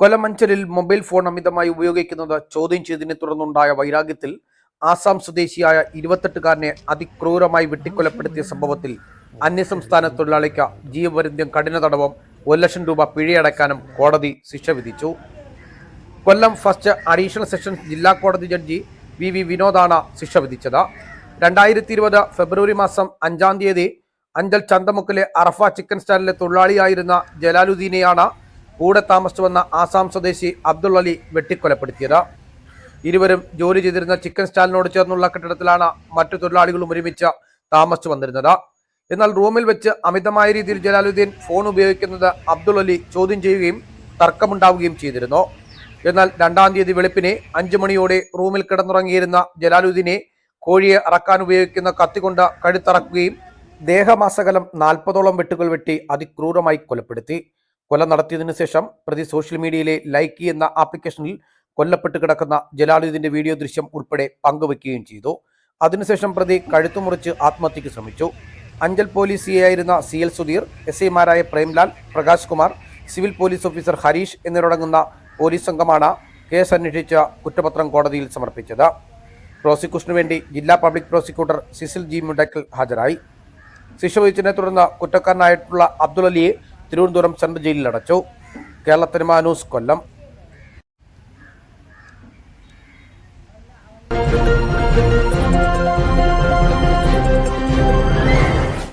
കൊല്ലം മഞ്ചലിൽ mobile phone അമിതമായി ഉപയോഗിക്കുന്നത് ചോദ്യം ചെയ്തതിനെ തുടർന്നുണ്ടായ വൈരാഗ്യത്തിൽ ആസാം സ്വദേശിയായ ഇരുപത്തെട്ടുകാരനെ അതിക്രൂരമായി വെട്ടിക്കൊലപ്പെടുത്തിയ സംഭവത്തിൽ അന്യസംസ്ഥാന തൊഴിലാളിക്ക് ജീവപര്യന്തം കഠിന തടവും ഒരു ലക്ഷം രൂപ പിഴയടക്കാനും കോടതി ശിക്ഷ വിധിച്ചു. കൊല്ലം ഫസ്റ്റ് അഡീഷണൽ സെഷൻസ് ജില്ലാ കോടതി ജഡ്ജി വി വി വിനോദാണ് ശിക്ഷ വിധിച്ചത്. രണ്ടായിരത്തി ഇരുപത് ഫെബ്രുവരി മാസം അഞ്ചാം തീയതി അഞ്ചൽ ചന്തമുക്കിലെ അറഫ ചിക്കൻ സ്റ്റാൻഡിലെ തൊഴിലാളിയായിരുന്ന ജലാലുദ്ദീനെയാണ് കൂടെ താമസിച്ചുവന്ന ആസാം സ്വദേശി അബ്ദുൾ അലി വെട്ടിക്കൊലപ്പെടുത്തിയത്. ഇരുവരും ജോലി ചെയ്തിരുന്ന ചിക്കൻ സ്റ്റാലിനോട് ചേർന്നുള്ള കെട്ടിടത്തിലാണ് മറ്റു തൊഴിലാളികളും ഒരുമിച്ച് താമസിച്ചു വന്നിരുന്നത്. എന്നാൽ റൂമിൽ വെച്ച് അമിതമായ രീതിയിൽ ജലാലുദ്ദീൻ ഫോൺ ഉപയോഗിക്കുന്നത് അബ്ദുൾ അലി ചോദ്യം ചെയ്യുകയും തർക്കമുണ്ടാവുകയും ചെയ്തിരുന്നു. എന്നാൽ രണ്ടാം തീയതി വെളുപ്പിനെ അഞ്ചു മണിയോടെ റൂമിൽ കിടന്നുറങ്ങിയിരുന്ന ജലാലുദ്ദീനെ കോഴിയെ അറക്കാൻ ഉപയോഗിക്കുന്ന കത്തികൊണ്ട് കഴുത്തറക്കുകയും ദേഹമാസകലം നാൽപ്പതോളം വെട്ടുകൾ വെട്ടി അതിക്രൂരമായി കൊലപ്പെടുത്തി. കൊല നടത്തിയതിനു ശേഷം പ്രതി സോഷ്യൽ മീഡിയയിലെ ലൈക്ക് എന്ന ആപ്ലിക്കേഷനിൽ കൊല്ലപ്പെട്ട് കിടക്കുന്ന ജലാലുദ്ദീന്റെ വീഡിയോ ദൃശ്യം ഉൾപ്പെടെ പങ്കുവെക്കുകയും ചെയ്തു. അതിനുശേഷം പ്രതി കഴുത്തു മുറിച്ച് ആത്മഹത്യക്ക് ശ്രമിച്ചു. അഞ്ചൽ പോലീസ് സി ആയിരുന്ന സി എൽ സുധീർ എസ് ഐമാരായ Premlal Prakash Kumar civil police officer Harish എന്നിവരടങ്ങുന്ന പോലീസ് സംഘമാണ് കേസ് അന്വേഷിച്ച കുറ്റപത്രം കോടതിയിൽ സമർപ്പിച്ചത്. പ്രോസിക്യൂഷനു വേണ്ടി ജില്ലാ public prosecutor Cecil G Mundakkal ഹാജരായി. ശിക്ഷ വഹിച്ചതിനെ തുടർന്ന് കുറ്റക്കാരനായിട്ടുള്ള അബ്ദുൾ അലിയെ തിരുവനന്തപുരം സെൻട്രൽ ജയിലിൽ അടച്ചു. ന്യൂസ് കൊല്ലം.